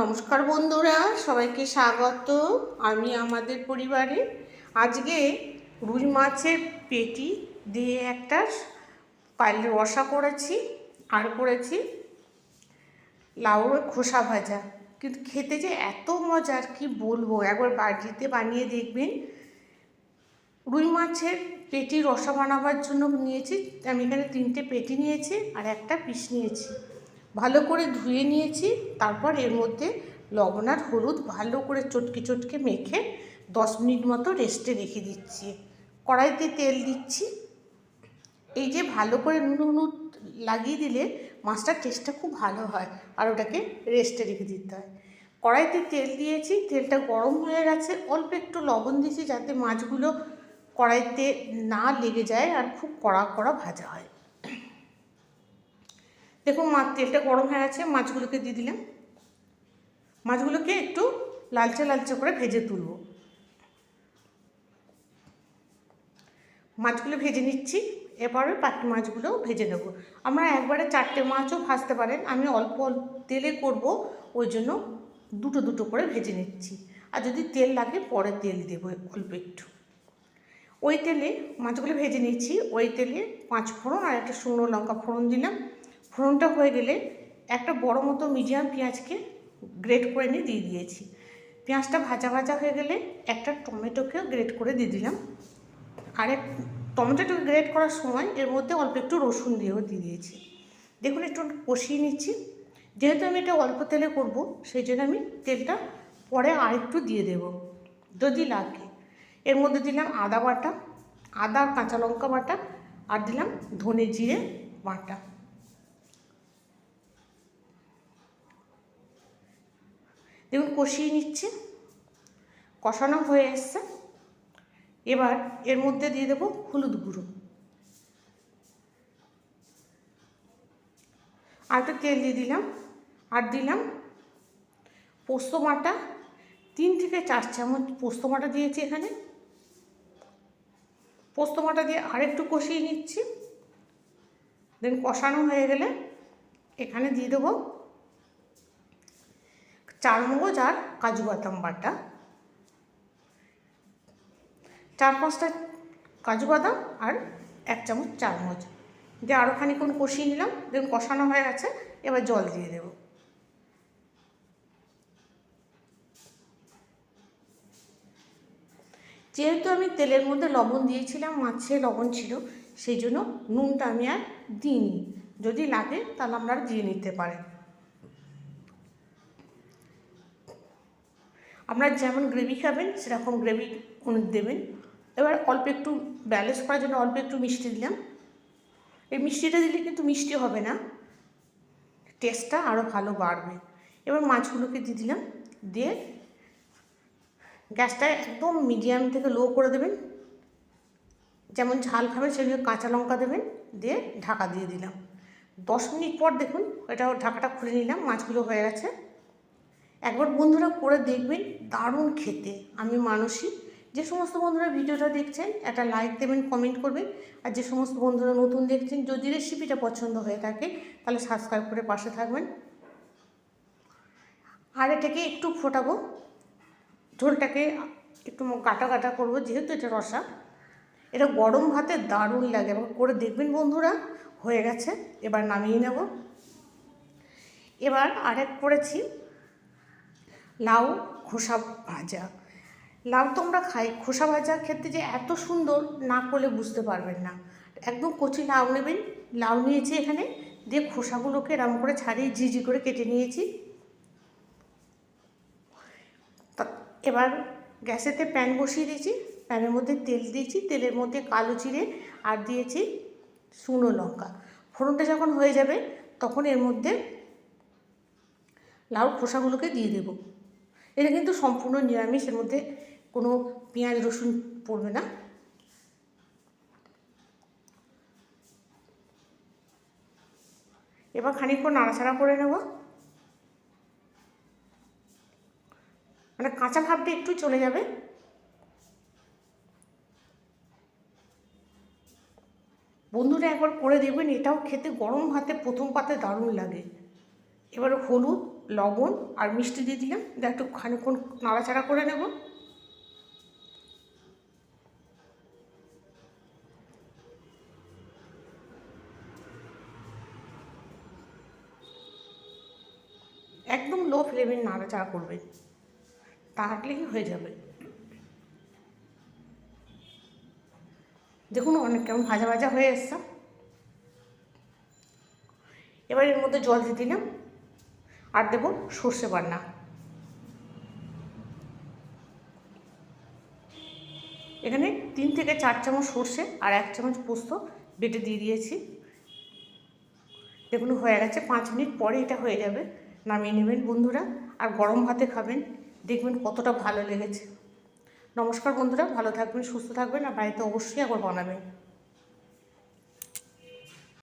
নমস্কার বন্ধুরা, সবাইকে স্বাগত আমি আমাদের পরিবারে। আজকে রুই মাছের পেটি দিয়ে একটা পাইলের রসা করেছি, আর করেছি লাউর খোসা ভাজা। কিন্তু খেতে যে এত মজার কি বলব? একবার বাড়িতে বানিয়ে দেখবেন। রুই মাছের পেটি রসা বানাবার জন্য নিয়েছি। আমি এখানে তিনটে পেটি নিয়েছি, আর একটা পিস নিয়েছি। ভালো করে ধুয়ে নিয়েছি, তারপর এর মধ্যে লবণ আর হলুদ ভালো করে চটকে চটকে মেখে দশ মিনিট মতো রেস্টে রেখে দিচ্ছি। কড়াইতে তেল দিচ্ছি। এই যে ভালো করে নুন হলুদ লাগিয়ে দিলে মাছটার টেস্টটা খুব ভালো হয় আর ওটাকে রেস্টে রেখে দিতে হয়। কড়াইতে তেল দিয়েছি, তেলটা গরম হয়ে গেছে, অল্প একটু লবণ দিয়েছি যাতে মাছগুলো কড়াইতে না লেগে যায় আর খুব কড়া কড়া ভাজা হয়। দেখুন মাছ তেলটা গরম হয়ে গেছে, মাছগুলোকে দিয়ে দিলাম। মাছগুলোকে একটু লালচে লালচে করে ভেজে তুলব। মাছগুলো ভেজে নিচ্ছি এবারে বাকি মাছগুলো ভেজে নেব। আমরা একবারে চারটে মাছও ভাজতে পারেন, আমি অল্প অল্প তেলে করব, ওই জন্য দুটো দুটো করে ভেজে নিচ্ছি। আর যদি তেল লাগে, পরে তেল দেবো অল্প একটু। ওই তেলে মাছগুলো ভেজে নিচ্ছি, ওই তেলে পাঁচ ফোড়ন আর একটা শুকনো লঙ্কা ফোড়ন দিলাম। ফোড়নটা হয়ে গেলে একটা বড় মতো মিডিয়াম পেঁয়াজকে গ্রেট করে নিয়ে দিয়ে দিয়েছি। পেঁয়াজটা ভাজা ভাজা হয়ে গেলে একটা টমেটোকেও গ্রেট করে দিয়ে দিলাম। আর এক টমেটোটাকে গ্রেট করার সময় এর মধ্যে অল্প একটু রসুন দিয়েও দিয়ে দিয়েছি। দেখুন, একটু কষিয়ে নিচ্ছি। যেহেতু আমি এটা অল্প তেলে করব, সেই জন্য আমি তেলটা পরে আরেকটু দিয়ে দেব, যদি লাগে। এর মধ্যে দিলাম আদা বাটা, আদা কাঁচা লঙ্কা বাটা, আর দিলাম ধনে জিরে বাটা। দেখুন, কষিয়ে নিচ্ছে। কষানো হয়ে এসছে। এবার এর মধ্যে দিয়ে দেবো হলুদ গুঁড়ো। আর একটু তেল দিয়ে দিলাম। আর দিলাম পোস্ত বাটা। তিন থেকে চার চামচ পোস্ত বাটা দিয়েছি এখানে। পোস্ত বাটা দিয়ে আরেকটু কষিয়ে নিচ্ছি। দেন কষানো হয়ে গেলে এখানে দিয়ে দেবো চারমগজ আর কাজু বাদাম বাটা। চার পাঁচটা কাজু বাদাম আর এক চামচ চারমগজ দিয়ে আরও খানিক্ষণ কষিয়ে নিলাম, দেখুন কষানো হয়ে গেছে, এবার জল দিয়ে দেবো। যেহেতু আমি তেলের মধ্যে লবণ দিয়েছিলাম, মাছে লবণ ছিল, সেই জন্য নুনটা আমি আর দিইনি। যদি লাগে তাহলে আপনারা দিয়ে নিতে পারেন। আপনারা যেমন গ্রেভি খাবেন, সেরকম গ্রেভি দেবেন। এবার অল্প একটু ব্যালেন্স করার জন্য অল্প একটু মিষ্টি দিলাম। এই মিষ্টিটা দিলে কিন্তু মিষ্টি হবে না। টেস্টটা আরও ভালো বাড়বে। এবার মাছগুলোকে দিয়ে দিলাম। দিয়ে গ্যাসটা একদম মিডিয়াম থেকে লো করে দেবেন। যেমন ঝাল খাবেন সেগুলো কাঁচা লঙ্কা দেবেন। দিয়ে ঢাকা দিয়ে দিলাম। দশ মিনিট পর দেখুন এটা ঢাকাটা খুলে নিলাম, মাছগুলো হয়ে গেছে। একবার বন্ধুরা করে দেখবেন, দারুণ খেতে। আমি মানুষই যে সমস্ত বন্ধুরা ভিডিওটা দেখছেন, একটা লাইক দেবেন কমেন্ট করবেন। আর যে সমস্ত বন্ধুরা নতুন দেখছেন, যদি রেসিপিটা পছন্দ হয়ে থাকে, তাহলে সাবস্ক্রাইব করে পাশে থাকবেন। আর এটাকে একটু ফোটাবো। ঝোলটাকে একটু কাটা কাটা করব, যেহেতু এটা রসা। এটা গরম ভাতে দারুণ লাগে এবং করে দেখবেন বন্ধুরা। হয়ে গেছে, এবার নামিয়ে নেব। এবার আরেক করেছি লাউ, খোসা ভাজা। লাউ তো আমরা খাই, খোসা ভাজা খেতে যে এত সুন্দর না করলে বুঝতে পারবেন না। একদম কচি লাউ নেবেন, লাউ নিয়েছি এখানে, দিয়ে খোসাগুলোকে এরম করে ছাড়িয়ে ঝিঝি করে কেটে নিয়েছি। এবার গ্যাসেতে প্যান বসিয়ে দিয়েছি, প্যানের মধ্যে তেল দিয়েছি, তেলের মধ্যে কালো চিড়ে আর দিয়েছি শুকনো লঙ্কা। ফোড়নটা যখন হয়ে যাবে, তখন এর মধ্যে লাউ খোসাগুলোকে দিয়ে দেব। এটা কিন্তু সম্পূর্ণ নিরামিষ, এর মধ্যে কোনো পেঁয়াজ, রসুন পড়বে না। এবার খানিকক্ষণ নাড়াচাড়া করে নেব। মানে কাঁচা ভাবটা একটু চলে যাবে। বন্ধুরা একবার করে দেখবেন, এটাও খেতে গরম ভাতে প্রথম পাতে দারুণ লাগে। এবার হলুদ লবণ আর মিষ্টি দিয়ে দিলাম। দিয়ে একটু খানিক্ষণ নাড়াচাড়া করে নেব। একদম লো ফ্লেমে নাড়াচাড়া করবে। তাহলে কি হয়ে যাবে। দেখুন অনেক কেমন ভাজা ভাজা হয়ে এসছে। এবার এর মধ্যে জল দিয়ে দিলাম। আর দেব সর্ষে বান্না। এখানে তিন থেকে চার চামচ সর্ষে আর এক চামচ পোস্ত বেটে দিয়ে দিয়েছি। দেখুন হয়ে গেছে পাঁচ মিনিট পরে এটা হয়ে যাবে। নামিয়ে নেবেন বন্ধুরা আর গরম ভাতে খাবেন। দেখবেন কতটা ভালো লেগেছে। নমস্কার বন্ধুরা, ভালো থাকবেন, সুস্থ থাকবেন আর বাড়িতে অবশ্যই একবার বানাবেন।